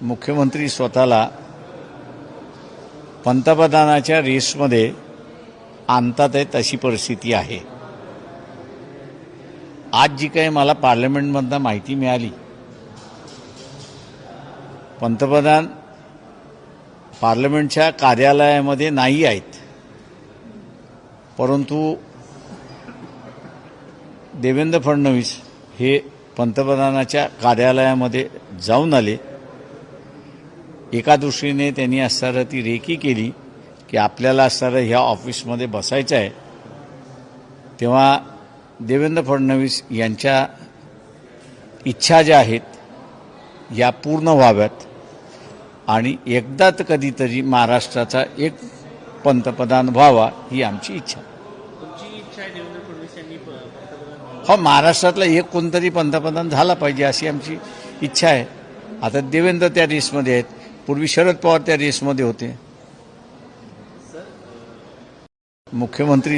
मुख्यमंत्री स्वतःला पंतप्रधानाच्या रेसमध्ये आणतात आहेत अशी परिस्थिती आहे. आज जी काही मला पार्लमेंटमधनं माहिती मिळाली पंतप्रधान पार्लमेंटच्या कार्यालयामध्ये नाही आहेत परंतु देवेंद्र फडणवीस हे पंतप्रधानाच्या कार्यालयामध्ये जाऊन आले. एका दृष्टीने त्यांनी असणारं ती रेकी केली की आपल्याला असणारं ह्या ऑफिसमध्ये बसायचं आहे. तेव्हा देवेंद्र फडणवीस यांच्या इच्छा ज्या आहेत या पूर्ण व्हाव्यात. आणि एकदा तर कधीतरी महाराष्ट्राचा एक पंतप्रधान व्हावा ही आमची इच्छा. हो महाराष्ट्रातला एक कोणतरी पंतप्रधान झाला पाहिजे अशी आमची इच्छा आहे. आता देवेंद्र त्या रेसमध्ये आहेत. पूर्वी शरद पवार त्या रेसमध्ये होते. मुख्यमंत्री